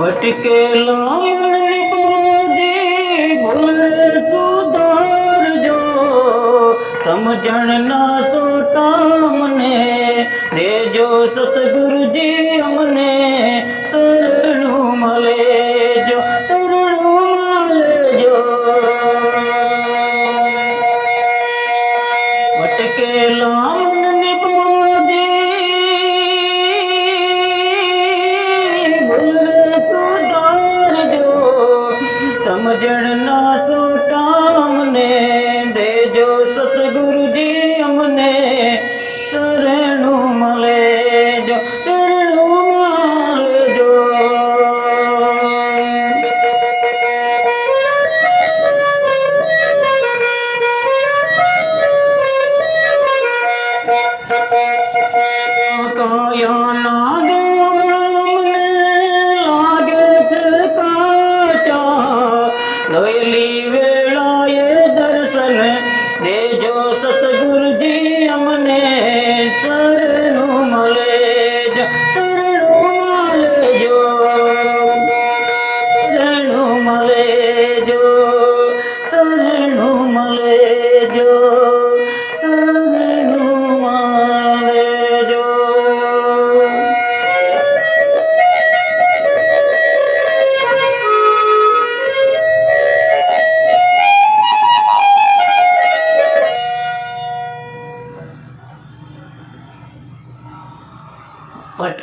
ભટકેલા સુધારજો સમજણ ના સોટા મને દેજો સતગુરુજી અમને શરણું મળેજો શરણું મળેજો ભટકેલા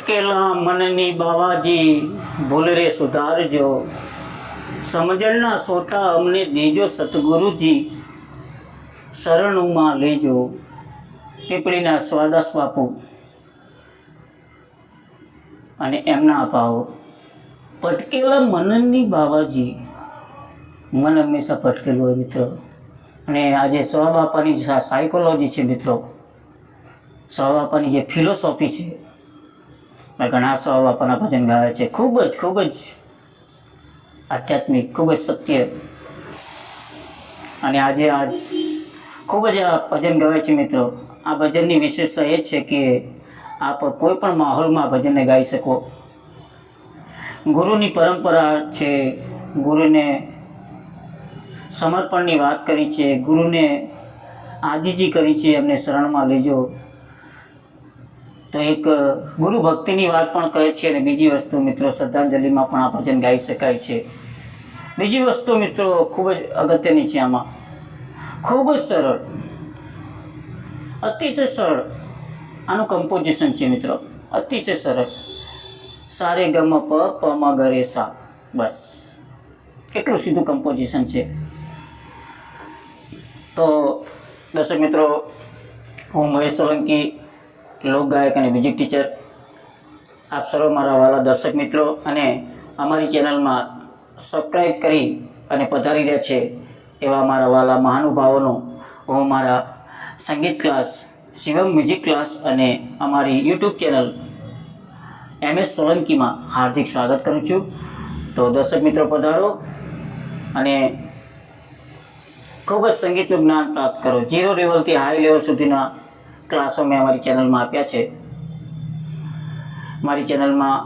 ભટકેલા મનની બાવાજી, ભૂલરે સુધારજો. સમજણના સોટા અમને દેજો સતગુરુજી શરણુમાં લેજો. પીપળીના સ્વાદાસ બાપુ અને એમના અપાવો ભટકેલા મનની બાવાજી. મન હંમેશા ભટકેલું હોય મિત્રો. અને આજે સવા બાપાની સાયકોલોજી છે મિત્રો. સ્વ બાપાની જે ફિલોસોફી છે. ઘણા સવા બાપાના ભજન ગાવે છે. ખૂબ જ ખૂબ જ આધ્યાત્મિક, ખૂબ જ સત્ય. અને આજે આજ ખૂબ જ ભજન ગાવે છે મિત્રો. આ ભજનની વિશેષતા એ છે કે આપ કોઈ પણ માહોલમાં ભજનને ગાઈ શકો. ગુરુની પરંપરા છે, ગુરુને સમર્પણની વાત કરી છે, ગુરુને આજીજી કરી છે, એમને શરણમાં લેજો. તો એક ગુરુ ભક્તિની વાત પણ કહે છે અને બીજી વસ્તુ મિત્રો શ્રદ્ધાંજલિમાં પણ આ ભજન ગાઈ શકાય છે. બીજી વસ્તુ મિત્રો ખૂબ જ અગત્યની છે આમાં. ખૂબ જ સરળ. અતિશય સરળ. આનું કમ્પોઝિશન છે મિત્રો. અતિશય સરળ. સારે ગમ પ પ મ ગરે સા. બસ. કેટલું સીધું કમ્પોઝિશન છે. તો દર્શક મિત્રો, હું મહેશ સોલંકી લોક ગાયક અને મ્યુઝિક ટીચર આપ સર્વ મારા વાલા દર્શક મિત્રો અને અમારી ચેનલમાં સબસ્ક્રાઈબ કરી અને પધારી રહ્યા છે એવા મારા વાલા મહાનુભાવોનો. હું મારા સંગીત ક્લાસ શિવમ મ્યુઝિક ક્લાસ અને અમારી યુટ્યુબ ચેનલ એમ એસ સોલંકીમાં હાર્દિક સ્વાગત કરું છું. તો દર્શક મિત્રો પધારો અને ખૂબ જ સંગીતનું જ્ઞાન પ્રાપ્ત કરો. ઝીરો લેવલથી હાઈ લેવલ સુધીના ક્લાસો મેં અમારી ચેનલમાં આપ્યા છે. મારી ચેનલમાં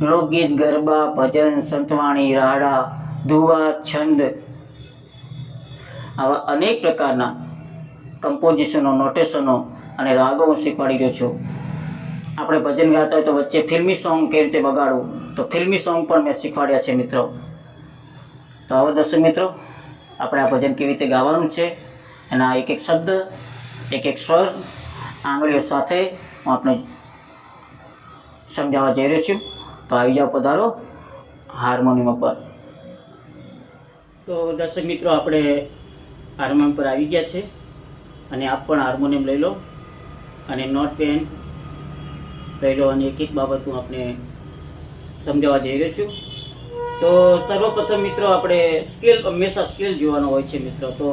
લોકગીત, ગરબા, ભજન, સંતવાણી, રાડા, ધુવા, છંદ આવા અનેક પ્રકારના કમ્પોઝિશનો નોટેશનો અને રાગો હું શીખવાડી રહ્યો છું. આપણે ભજન ગાતા હોય તો વચ્ચે ફિલ્મી સોંગ કેવી રીતે બગાડવું? તો ફિલ્મી સોંગ પણ મેં શીખવાડ્યા છે મિત્રો. તો આવો દર્શક મિત્રો, આપણે આ ભજન કેવી રીતે ગાવાનું છે? એના એક એક શબ્દ એક એક સ્વર આંગળીઓ સાથે હું આપણે સમજાવવા જઈ રહ્યો છું. તો આવી જાઓ પધારો હાર્મોનિયમ પર તો દર્શક મિત્રો, આપણે હાર્મોનિયમ પર આવી ગયા છે અને આપ પણ હાર્મોનિયમ લઈ લો અને નોટ પેન લઈ લો અને એક એક બાબત હું આપણે સમજાવવા જઈ રહ્યો છું. તો સર્વપ્રથમ મિત્રો, આપણે સ્કેલ, હંમેશા સ્કેલ જોવાનો હોય છે મિત્રો. તો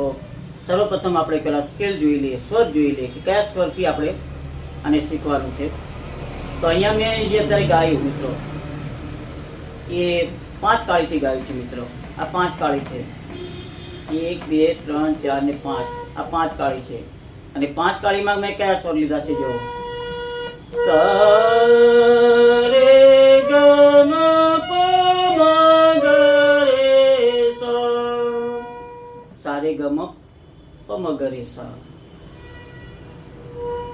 સર્વપ્રથમ આપણે પહેલાં સ્કેલ જોઈ લઈએ, સ્વર જોઈ લઈએ કે કયા સ્વરથી આપણે આને શીખવાનું છે. તો અહીંયા મેં જે અત્યારે ગાયું મિત્રો, એ પાંચ કાળીથી ગાયું છે મિત્રો. આ પાંચ કાળી છે. એક, બે, ત્રણ, ચાર ને પાંચ. આ પાંચ કાળી છે. અને પાંચ કાળીમાં મેં કયા સ્વર લીધા છે જો સ પમગરે સા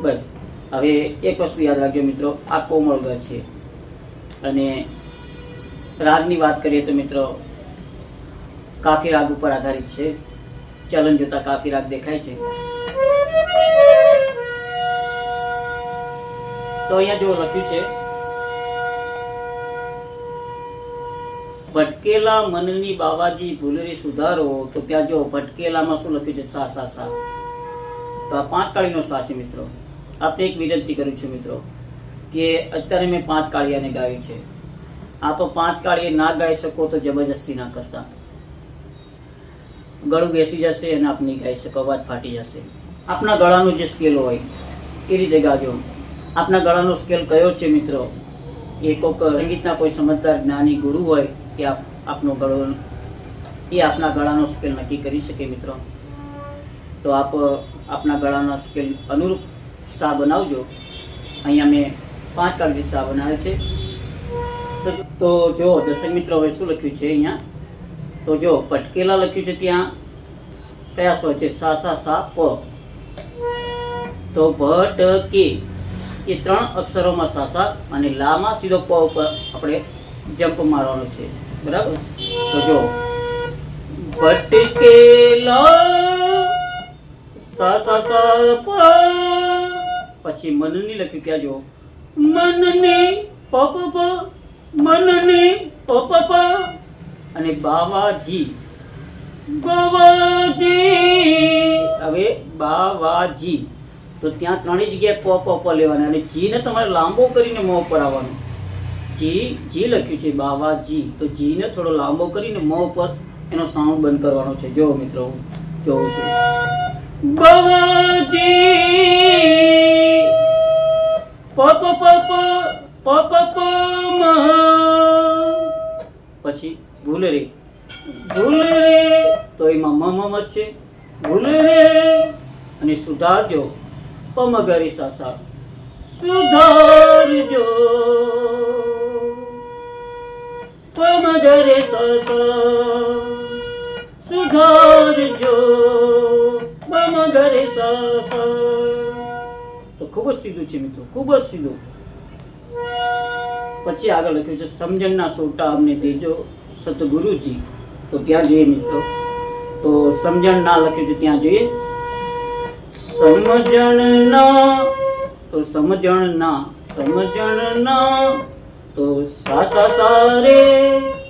બસ. હવે એક વસ્તુ યાદ રાખજો મિત્રો, આ કોમળ ગ છે. અને રાગની વાત કરીએ તો મિત્રો, કાફી રાગ ઉપર આધારિત છે. ચલન જોતા કાફી રાગ દેખાય છે. તો અહીંયા જો લખ્યું છે ભટકેલા મનની બાવાજી ભૂલરી સુધારો, તો ત્યાં જો ભટકેલામાં શું લખ્યું છે? સા સા સા. તો આ પાંચ કાળીનો સા છે મિત્રો. આપણે એક વિનંતી કરું છું મિત્રો, કે અત્યારે મેં પાંચ કાળિયાને ગાયું છે. આપ પાંચ કાળીએ ના ગાઈ શકો તો જબરજસ્તી ના કરતા. ગળું બેસી જશે અને આપ નહીં ગાઈ શકો, અવાજ ફાટી જશે. આપના ગળાનો જે સ્કેલ હોય, એ રીતે ગાજો. આપના ગળાનો સ્કેલ કયો છે મિત્રો? એ કોઈક સંગીતના કોઈ સમજદાર જ્ઞાની ગુરુ હોય કે આપ આપનો ગળો એ આપના ગળાનો સ્કેલ નક્કી કરી શકે મિત્રો. તો આપ, આપના ગળાના સ્કેલ અનુરૂપ સા બનાવજો. અહીંયા મેં પાંચ કાળજી સા બનાવ્યો છે. તો- જો દર્શક મિત્રો હવે શું લખ્યું છે અહીંયા? તો જો પટકેલા લખ્યું છે ત્યાં. કયા સ્વર છે? સા સા સા, પ. તો ભટ કે એ ત્રણ અક્ષરોમાં સા સા અને લામાં સીધો પ ઉપર આપણે જમ્પ મારવાનો છે. બરાબર? તો જો ભટકેલા સા સા સા પ. પછી મનની લખ્યું ક્યાં જો, મનને પ પ પ મનને પ પ પ અને બાવાજી બાવાજી. હવે બાવાજી. તો ત્યાં ત્રણેય જગ્યાએ પ પ પ લેવાના. અને જીને તમારે લાંબો કરીને મોં પર આવવાનું. જી જી લખ્યું છે બાવાજી, તો જીને થોડો લાંબો કરીને મોં પર એનો સાઉન્ડ બંધ કરવાનો છે. જો મિત્રો હું જોઉં છું. બાવાજી! પ પ પ પ પ પ પ મ પછી ભૂલ રે. ભૂલ રે, તો એમાં મ મ છે. ભૂલ રે. અને સુધારજો. પમગરી સાસા. સુધારજો. પમગરે સાસા. સુધારજો પમગરે સાસા. તો ખૂબ જ સીધું છે મિત્રો, ખૂબ જ સીધું. પછી આગળ લખ્યું છે, સમજણના સોટા અમને દેજો સતગુરુજી તો ત્યાં જોઈએ મિત્રો, તો સમજણ ના લખ્યું છે, ત્યાં જોઈએ. સમજણ ના તો સમજણ ના સમજણ ના તો સા સા સા રે.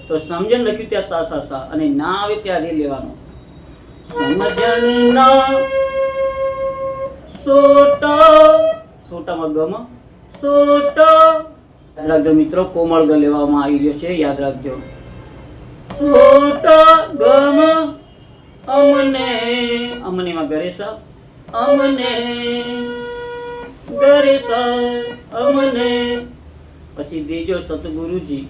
તો સમજણ લખ્યું ત્યાં સા સા સા. અને ના આવે ત્યાં રે લેવાનો. સમજણ ના. સોટા. સોટામાં ગમ. સોટા. યાદ રાખજો મિત્રો, કોમળ ગ લેવામાં આવી રહ્યો છે. યાદ રાખજો. સોટા ગમ. અમને. અમનેમાં ગરેસા અમને. ગરેસા અમને. પછી દેજો સતગુરુજી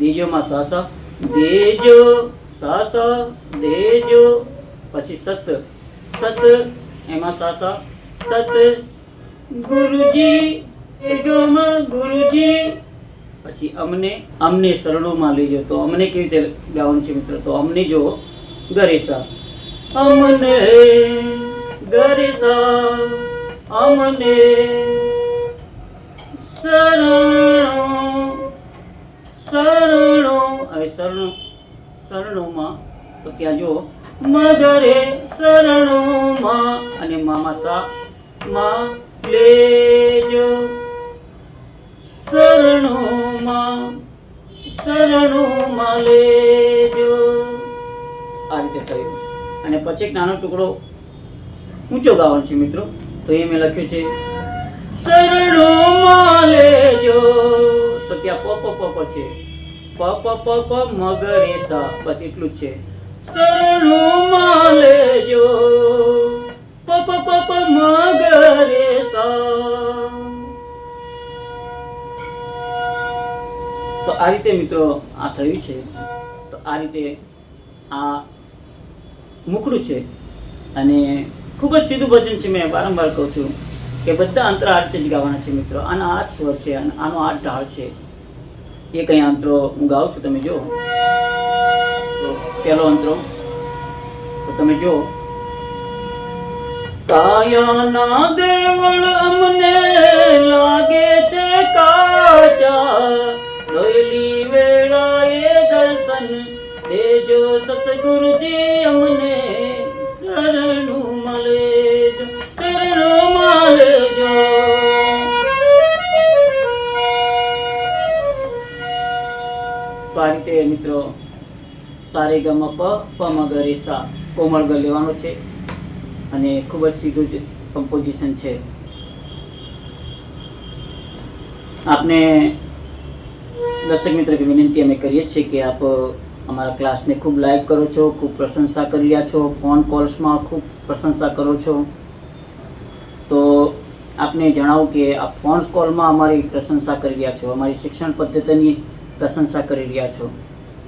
દેજોમાં સાસા દેજો સાસા દેજો, પછી સત. સત, એમાં સાસા સત, ગુરુજી ગમ ગુરુજી. પછી અમને અમને શરણોમાં લેજો. તો અમને કેવી રીતે ગાવાનું છે મિત્રો? તો અમને જો ગરેસા અમને ગરેસા અમને શરણો શરણો. હવે શરણો, શરણોમાં તો ત્યાં જો મધરે શરણોમાં અને મામા સા માં લેજો. શરણોમાં શરણોમાં લેજો. આ રીતે થયું. અને પછી એક નાનો ટુકડો ઊંચો ગાવાનો છે મિત્રો. તો એ મેં લખ્યું છે, શરણોમાં છે પ પ પ પ, મગરે સા બસ એટલું જ છે. શરણોમાં લેજો. પ પ પ પ, મગરે સા. તો આ રીતે મિત્રો આ થયું છે. તો આ રીતે આ મુકડું છે. અને ખૂબ જ સીધું ભજન છે મેં વારંવાર કહું છું કે બધા અંતર આ રીતે જ ગાવાના છે મિત્રો. આના આ સ્વર છે અને આનો આ ઢાળ છે. એ કઈ અંતરો હું ગાઉં છું, તમે જો પહેલો અંતરો તો તમે જો કાયાના દેવળ અમને લાગે મિત્રો, સારે ગમ પ પ મ ગ સા કોમળ ગ લેવાનો છે અને ખૂબ જ સીધું જ કમ્પોઝિશન છે. આપને દર્શક મિત્ર વિનંતી અમે કરીએ છીએ કે આપ અમારા ક્લાસને ખૂબ લાઈક કરો છો, ખૂબ પ્રશંસા કરી રહ્યા છો, ફોન કોલ્સમાં ખૂબ પ્રશંસા કરો છો. તો આપને જણાવું કે આ ફોન કોલમાં અમારી પ્રશંસા કરી રહ્યા છો, અમારી શિક્ષણ પદ્ધતિની પ્રશંસા કરી રહ્યા છો.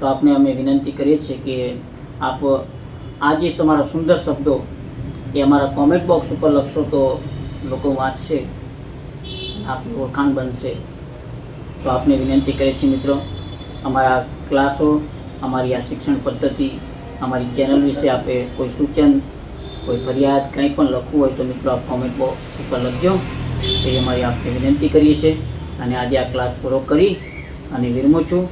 તો આપને અમે વિનંતી કરીએ છીએ કે આપ આ જે તમારા સુંદર શબ્દો એ અમારા કોમેન્ટ બોક્સ ઉપર લખશો તો લોકો વાંચશે, આપની ઓળખાણ બનશે. તો આપને વિનંતી કરીએ છીએ મિત્રો, અમારા ક્લાસો, અમારી આ શિક્ષણ પદ્ધતિ, અમારી ચેનલ વિશે આપે કોઈ સૂચન, કોઈ ફરિયાદ કંઈ પણ લખવું હોય તો મિત્રો આપ કોમેન્ટ બોક્સ ઉપર લખજો. એ અમારી આપને વિનંતી કરીએ છીએ. અને આજે આ ક્લાસ પૂરો કરી અને વિરમું છું.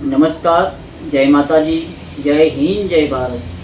નમસ્કાર જય માતાજી જય હિન્દ જય ભારત.